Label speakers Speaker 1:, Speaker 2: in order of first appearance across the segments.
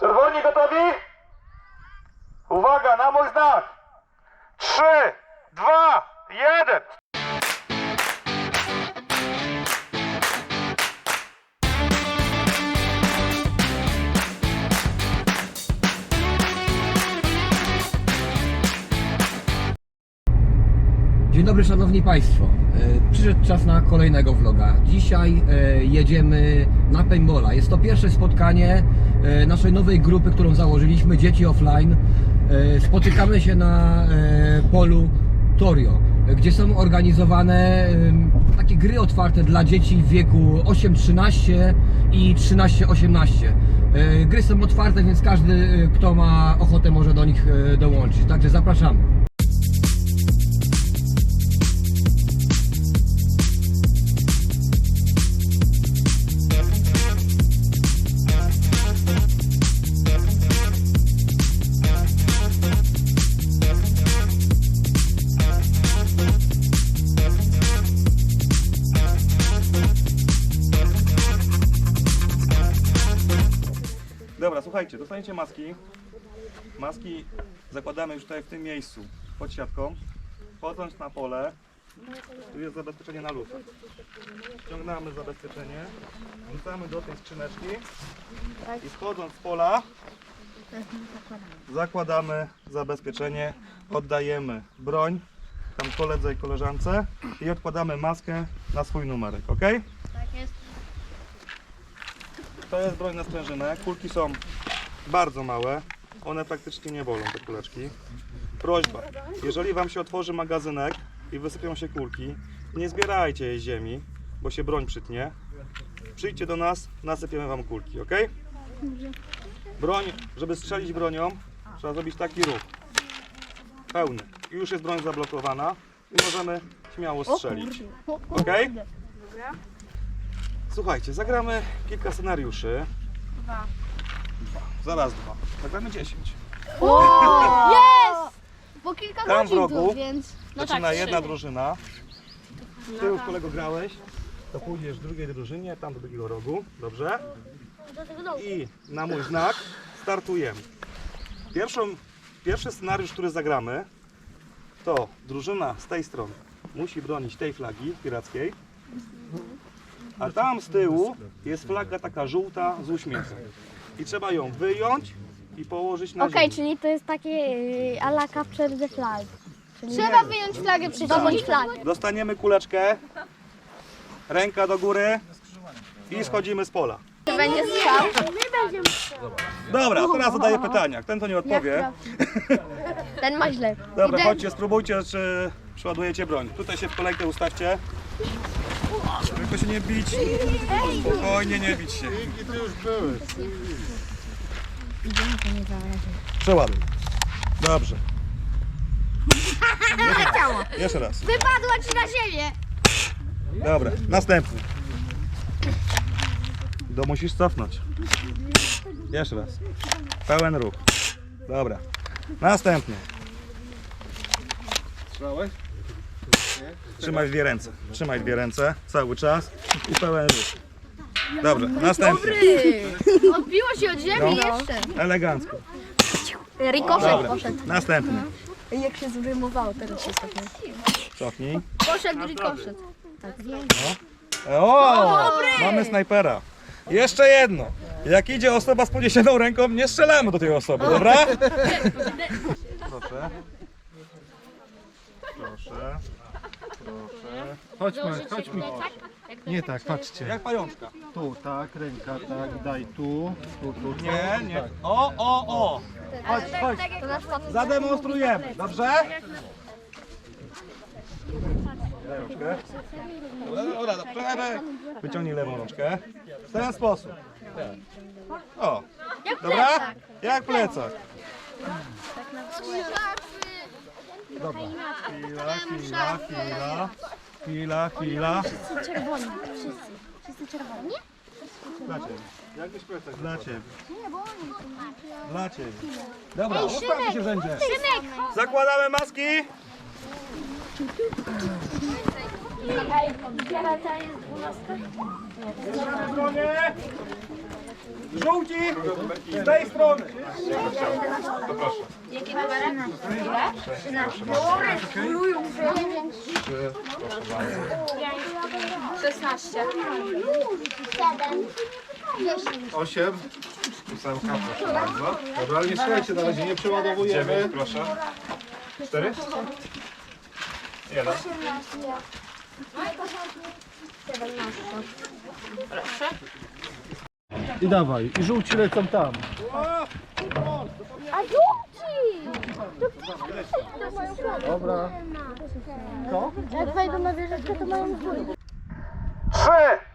Speaker 1: Czerwoni gotowi?
Speaker 2: Dzień dobry Szanowni Państwo. E, Przyszedł czas na kolejnego vloga. Dzisiaj e, jedziemy na paintballa. Jest to pierwsze spotkanie e, naszej nowej grupy, którą założyliśmy, Dzieci Offline. Spotykamy się na polu Torio, gdzie są organizowane takie gry otwarte dla dzieci w wieku 8-13 i 13-18. E, Gry są otwarte, więc każdy, kto ma ochotę, może do nich dołączyć. Także zapraszamy.
Speaker 1: Dobra, słuchajcie, dostaniecie maski. Maski zakładamy już tutaj w tym miejscu, pod siatką. Wchodząc na pole, tu jest zabezpieczenie na lufę. Ściągnamy zabezpieczenie, wrzucamy do tej skrzyneczki i schodząc z pola zakładamy zabezpieczenie, oddajemy broń tam koledze i koleżance i odkładamy maskę na swój numerek, ok? To jest broń na sprężynę. Kulki są bardzo małe. One praktycznie nie bolą, te kuleczki. Prośba, jeżeli Wam się otworzy magazynek i wysypią się kulki, nie zbierajcie jej z ziemi, bo się broń przytnie. Przyjdźcie do nas, nasypiemy Wam kulki, ok? Broń, żeby strzelić bronią, trzeba zrobić taki ruch. Pełny. I już jest broń zablokowana i możemy śmiało strzelić. Ok? Słuchajcie, zagramy kilka scenariuszy.
Speaker 3: Dwa.
Speaker 1: Dwa. Zaraz dwa. Zagramy 10.
Speaker 3: Jest! Po kilka
Speaker 1: Tam w
Speaker 3: godzin
Speaker 1: rogu
Speaker 3: tu, więc... No
Speaker 1: Zaczyna
Speaker 3: tak,
Speaker 1: jedna
Speaker 3: trzy.
Speaker 1: drużyna. Ty już kolego grałeś, to pójdziesz w drugiej drużynie, tam do drugiego rogu. Dobrze? I na mój znak startujemy. Pierwszą, pierwszy scenariusz, który zagramy, to drużyna z tej strony musi bronić tej flagi pirackiej, a tam z tyłu jest flaga taka żółta z uśmiechem. I trzeba ją wyjąć i położyć na
Speaker 4: Okej,
Speaker 1: ziemi.
Speaker 4: czyli to jest takie yy, ala capture the flag. Czyli
Speaker 3: Trzeba wyjąć flagę przeciwną.
Speaker 4: zdobądź flagę.
Speaker 1: Dostaniemy kuleczkę, ręka do góry i schodzimy z pola.
Speaker 3: Będzie strzał.
Speaker 1: Dobra, teraz zadaję pytania. Ten to nie odpowie.
Speaker 4: Ten ma źle.
Speaker 1: Dobra, chodźcie, spróbujcie, czy przeładujecie broń. Tutaj się w kolejkę ustawcie. Tylko się nie bić. Spokojnie, nie bić się. Przeładuj. Dobrze. Jeszcze raz.
Speaker 3: Wypadła ci na ziemię.
Speaker 1: Dobra, następny. Do musisz cofnąć. Jeszcze raz. Pełen ruch. Dobra. Następny. Trzymaj dwie ręce. Trzymaj dwie ręce cały czas i pełen ruch. Dobrze, następny.
Speaker 3: Odbiło się od ziemi
Speaker 1: No.
Speaker 3: jeszcze.
Speaker 1: Elegancko.
Speaker 4: Rikoszet
Speaker 1: Dobra,
Speaker 4: poszedł.
Speaker 1: następny.
Speaker 4: Jak się zrymowało, teraz się tak
Speaker 1: Cofnij.
Speaker 3: Poszedł rikoszet.
Speaker 1: O! Mamy snajpera. Jeszcze jedno. Jak idzie osoba z podniesioną ręką, nie strzelamy do tej osoby, dobra? Proszę.
Speaker 5: Chodźmy, chodźmy. Nie tak, patrzcie.
Speaker 1: Jak pajączka.
Speaker 5: Tu, tak, ręka, tak, daj tu, tu, tu. tu.
Speaker 1: Nie, nie. O, o, o. Chodź, chodź.
Speaker 4: To facet.
Speaker 1: Zademonstrujemy, dobrze? Daj rączkę. Dobra, dobra, dobra. Wyciągnij lewą rączkę. W ten sposób. O. Dobra? Jak plecak. Dobra. Chwila, chwila, chwila. Chwila, chwila.
Speaker 4: Wszyscy czerwoni. Wszyscy. Wszyscy czerwoni?
Speaker 1: Dla Ciebie. Dla Ciebie. Dla Ciebie. Dobra, ustawmy się rzędzie. Zakładamy maski. stronie! Żółci! Z tej strony!
Speaker 5: Osiem. Dobra, ale nie słuchajcie, na razie nie przeładowujemy.
Speaker 1: proszę. Cztery? Jeden.
Speaker 5: I dawaj, i żółci lecą tam.
Speaker 4: A żółci!
Speaker 5: Dobra.
Speaker 4: Jak wejdą na wieżyczkę, to mają zbój.
Speaker 1: Trzy,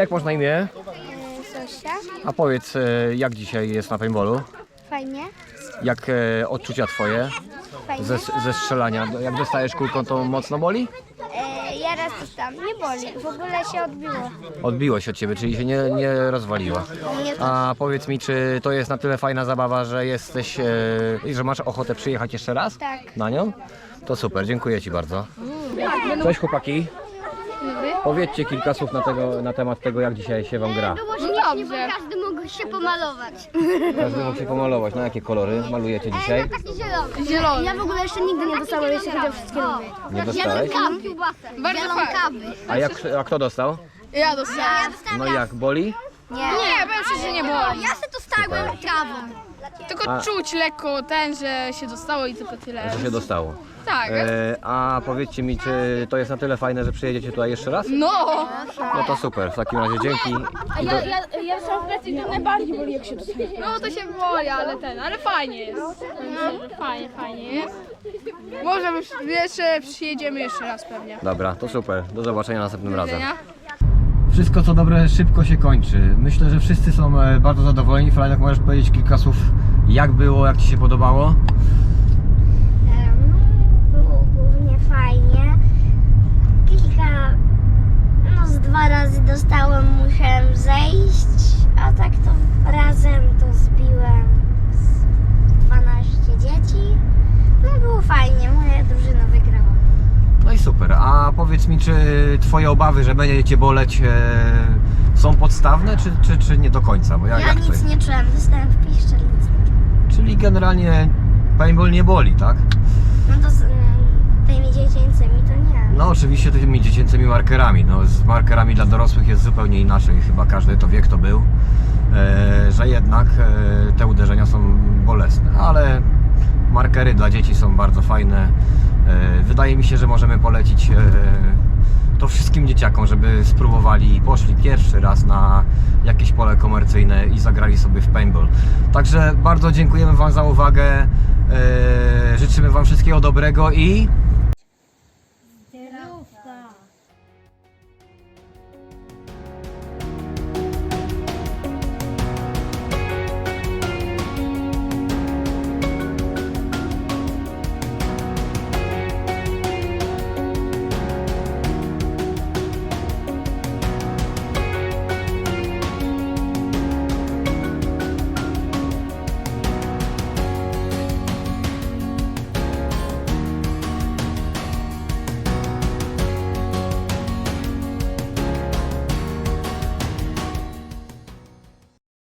Speaker 2: jak masz na imię?
Speaker 4: Zosia.
Speaker 2: A powiedz, e, jak dzisiaj jest na paintballu?
Speaker 4: Fajnie.
Speaker 2: Jak e, odczucia twoje
Speaker 4: Fajnie.
Speaker 2: ze, ze strzelania? Jak dostajesz kulką, to mocno boli?
Speaker 4: E, ja raz tam nie boli. W ogóle się odbiło.
Speaker 2: Odbiło się od ciebie, czyli się nie, nie rozwaliła.
Speaker 4: Nie to.
Speaker 2: A powiedz mi, czy to jest na tyle fajna zabawa, że jesteś e, i że masz ochotę przyjechać jeszcze raz
Speaker 4: Tak.
Speaker 2: na nią? To super, dziękuję Ci bardzo. Cześć chłopaki. Powiedzcie kilka słów na, tego, na temat tego, jak dzisiaj się Wam gra.
Speaker 3: Było ślicznie, bo każdy mógł się pomalować.
Speaker 2: Każdy mógł się pomalować. Na jakie kolory malujecie dzisiaj?
Speaker 3: Taki zielony.
Speaker 4: Zielony. Ja w ogóle jeszcze nigdy nie dostałem, jeśli chodzi o wszystkie lubię.
Speaker 2: Nie dostałeś?
Speaker 3: Kam, kiełbasę. Bardzo kawy.
Speaker 2: A, jak, a kto dostał?
Speaker 6: Ja dostałem.
Speaker 2: No i jak, boli?
Speaker 3: Nie.
Speaker 6: Nie, powiem szczerze, że nie boli.
Speaker 3: Ja se dostałem trawą.
Speaker 6: Tylko
Speaker 2: A-
Speaker 6: czuć lekko ten, że się dostało i tylko tyle.
Speaker 2: Co się dostało?
Speaker 6: Tak.
Speaker 2: E, a powiedzcie mi, czy to jest na tyle fajne, że przyjedziecie tutaj jeszcze raz?
Speaker 6: No!
Speaker 2: No to super, w takim razie dzięki. I do,
Speaker 6: ja, ja sam w plecy to najbardziej boli jak się dostaje. No to się boli, ale ten, ale fajnie jest. Myślę, że Fajnie, fajnie jest. Może jeszcze przyjedziemy jeszcze raz pewnie.
Speaker 2: dobra, to super. Do zobaczenia następnym razem.
Speaker 6: Widzenia.
Speaker 2: Wszystko co dobre szybko się kończy. Myślę, że wszyscy są e, bardzo zadowoleni. Franek, możesz powiedzieć kilka słów, jak było, jak Ci się podobało?
Speaker 4: Było głównie fajnie. Kilka, no z dwa razy dostałem, musiałem zejść, a tak to razem to zbiłem z 12 dzieci. No było fajnie, moja drużyna wygrała.
Speaker 2: No i super. A powiedz mi, czy Twoje obawy, że będzie Cię boleć, e, są podstawne, czy, czy, czy nie do końca? Bo jak,
Speaker 4: Ja
Speaker 2: jak to
Speaker 4: nic
Speaker 2: jest?
Speaker 4: nie czułem, dostałem w piszczel, nic nie czułem.
Speaker 2: Czyli generalnie paintball nie boli, tak?
Speaker 4: No to z mm, tymi dziecięcymi to nie.
Speaker 2: No oczywiście tymi dziecięcymi markerami. No, z markerami dla dorosłych jest zupełnie inaczej. Chyba każdy to wie, kto był. E, że jednak e, te uderzenia są bolesne. Ale markery dla dzieci są bardzo fajne. E, wydaje mi się, że możemy polecić e, to wszystkim dzieciakom, żeby spróbowali i poszli pierwszy raz na jakieś pole komercyjne i zagrali sobie w paintball. Także bardzo dziękujemy Wam za uwagę. E, życzymy Wam wszystkiego dobrego i